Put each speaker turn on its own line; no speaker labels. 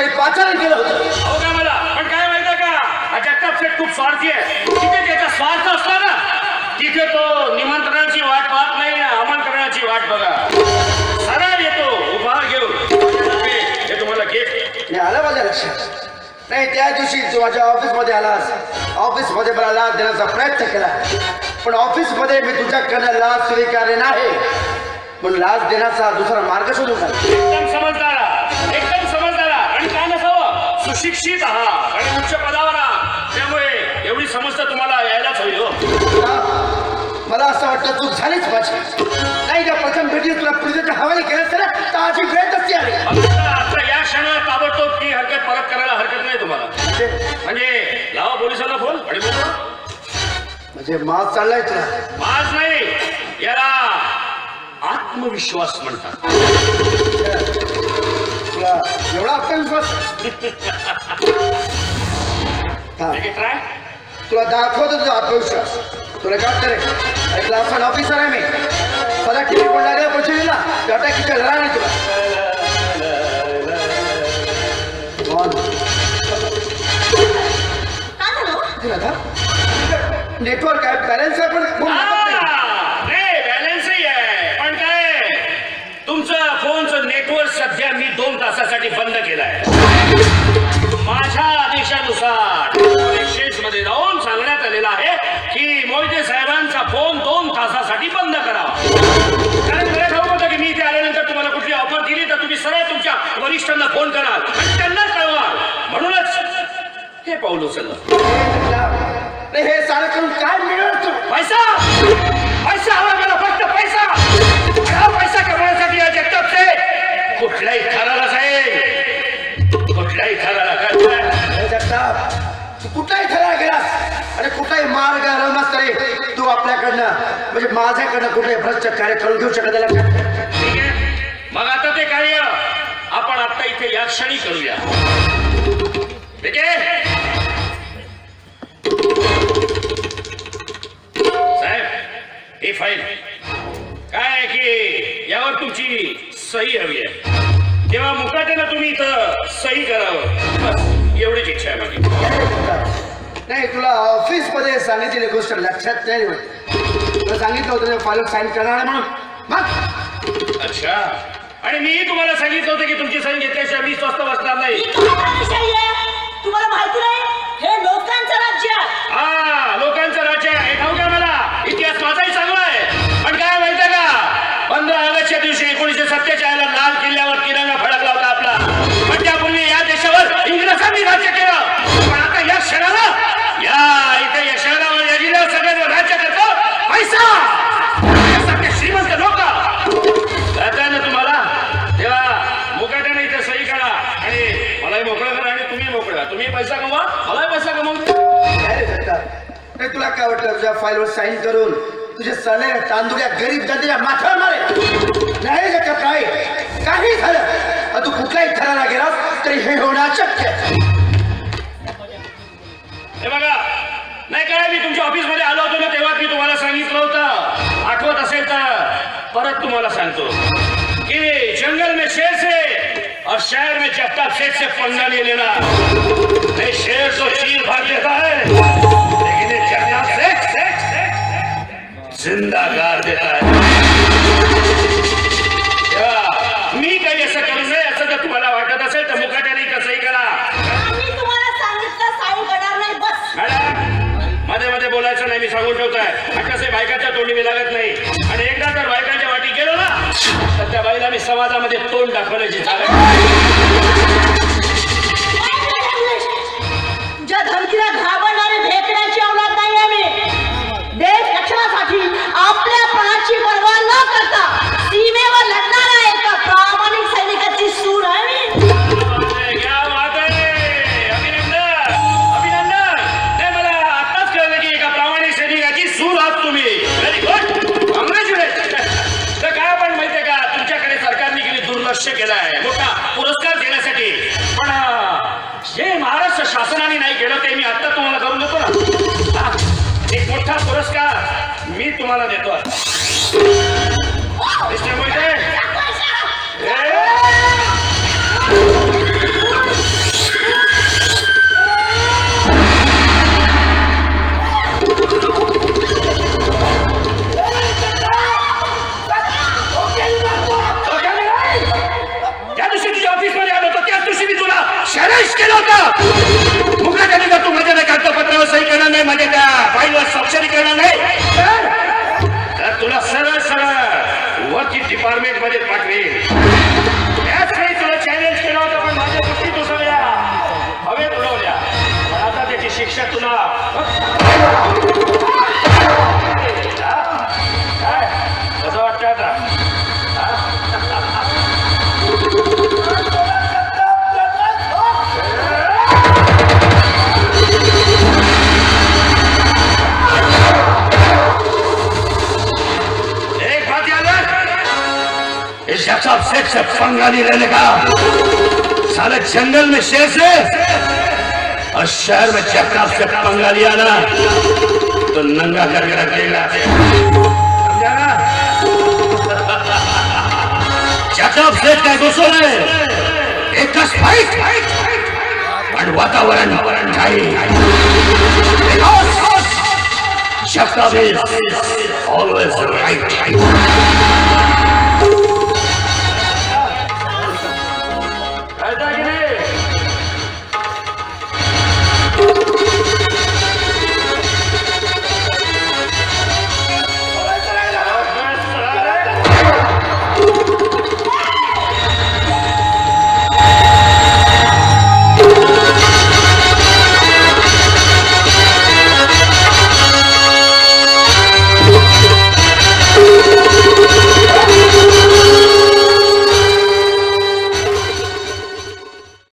साली पाचारण केलं होतं.
हो का मला? पण काय माहिती का? हा जगताप खूप स्वार्थी आहे. तिथे त्याचा स्वार्थ असला ना तिथे तो निमंत्रणाची वाट पाहत नाही आमंत्रणाची वाट बघा. सरळ येतो घेऊन. हे तुम्हाला गिफ्ट
नाही आलं माझ्या लक्षात. नाही त्या दिवशी तू माझ्या ऑफिसमध्ये आलास ऑफिसमध्ये मला लाच देण्याचा प्रयत्न केला. पण ऑफिसमध्ये मी तुझ्याकडनं लाच स्वीकारले नाही. म्हणून लाच देण्याचा दुसरा मार्ग शोधून.
एकदम समजदार. एकदम सुशिक्षित आहात आणि उच्च पदावर आहात. त्यामुळे एवढी समजता तुम्हाला यायलाच होईल हो?
मला असं वाटतं चूक झालीच माझी नाही का? प्रथम भेटीत तुला प्रिझेंट हवाले केलं असतं तर आजी वेळ नसती आली.
आता या क्षणात ताबडतोब ती हरकत परत करायला हरकत नाही तुम्हाला. म्हणजे? लावा पोलिसांना फोन. आणि बोलवा
म्हणजे मास चाललाय तुला.
आज नाही. याला आत्मविश्वास म्हणतात.
तुला. एवढा आत्मविश्वास
ट्राय
तुला दाखवतो तुझा आत्मविश्वास. तुला काय करे एक क्लास वन ऑफिसर आहे मी. सदा टीव्ही पडला रे पडशील ना टाटा किचन लढा नाही तुला?
हो?
नेटवर्क आहे. बॅलन्स आहे पण फोन लागत नाही.
नाही बॅलन्सही आहे पण काय तुमचं फोनचं नेटवर्क सध्या मी दोन तासासाठी बंद केलंय. माझ्या आदेशानुसार एक्सचेंजमध्ये जाऊन सांगण्यात आलेलं आहे की मोहिते साहेबांचा फोन दोन तासासाठी बंद करावा कारण मला ठाऊक होतं की मी इथे आल्यानंतर तुम्हाला कुठली ऑफर दिली तर तुम्ही सरळ तुमच्या वरिष्ठांना फोन कराल आणि त्यांना कळवाल म्हणूनच हे पाऊल उचललं.
नाही हे सारं करून काय
पैसा? पैसा हवा मला फक्त पैसा. आणि पैसा कमवण्यासाठी या जगतापचे कुठल्याही थराला साहेब कुठल्याही थराला काय
हे जगताप, तू कुठलाही ठराव गेलास? आणि कुठलाही मार्ग हरवलास तरी तू आपल्याकडनं म्हणजे माझ्याकडनं कुठे भ्रष्ट कार्य करून घेऊ शकत.
ठीक आहे? मग आता ते कार्य आपण आता इथे या क्षणी करूया. ठीक आहे? साहेब ही फाईल काय आहे की यावर तुमची सही हवी आहे. तेव्हा मुकाट्यानं तुम्ही इथं सही करावं. बस एवढीच इच्छा आहे माझी.
नाही तुला ऑफिसमध्ये सांगितलेली गोष्ट लक्षात नाही होत तुला सांगितलं होतं फाईल साईन करणार म्हणून. मग
अच्छा. आणि मी तुम्हाला सांगितलं होतं की तुमची सही घेतल्याशिवाय मी स्वस्त बसणार नाही.
ही? तुम्हाला माहिती नाही? हे लोकांचं राज्य आहे.
हा लोकांचं पण या इथे या शहरावर म्हणजे या जिल्ह्यावर सगळ्यांवर राज्य करतो. पैसा! यासारखे श्रीमंत लोक. ना तुम्हाला? तेव्हा मुकाट्याने इथे सही करा. आणि मलाही मोकळं करा आणि तुम्ही मोकळा तुम्ही पैसा कमवा मलाही पैसा कमवून
तुला काय वाटलं तुझ्या फाईलवर साईन करून तुझे सणे तांदूळ या गरीब जनतेच्या माथ्यावर मारे? नाही काय काही. झालं. तू कुठलाही ठरायला गेलास तरी हे होणं
परत तुम्हाला सांगतो. कि जंगल में शेर से और शहर में जगताप सेठ से पंगा नहीं लेना नहीं शेर तो चीर भाग देता है। लेकिन ये जगताप सेठ जिंदा गाड़ देता है। समाजामध्ये तोंड दाखवण्याची चालक
तुझ्या धमकीला घाबरणारे भेकण्याची औलाद नाही आम्ही. देश रक्षणासाठी आपल्या प्राणाची पर्वा न करता
केला आहे मोठा पुरस्कार देण्यासाठी. पण जे महाराष्ट्र शासनाने नाही केलं ते मी आता तुम्हाला करून देतो ना. हा, एक मोठा पुरस्कार मी तुम्हाला देतो केलं होतं. मुखाच्याने का तू माझ्या कागदपत्रावर सही करणार नाही माझ्या त्या फाईलवर स्वाक्षरी करणार नाही. तर तर तुला सरळ सरळ वरची डिपार्टमेंटमध्ये पाठवेल रख इस जक्साब सेठ से पंगा नहीं लेने का। साले जंगल में शेर से और शहर में जक्साब से पंगा लिया ना तो नंगा करके रख देगा। समझा ना जक्साब सेठ काय घुसवलंय एकच फाईट पण वातावरण काही Because Jacobs is always right.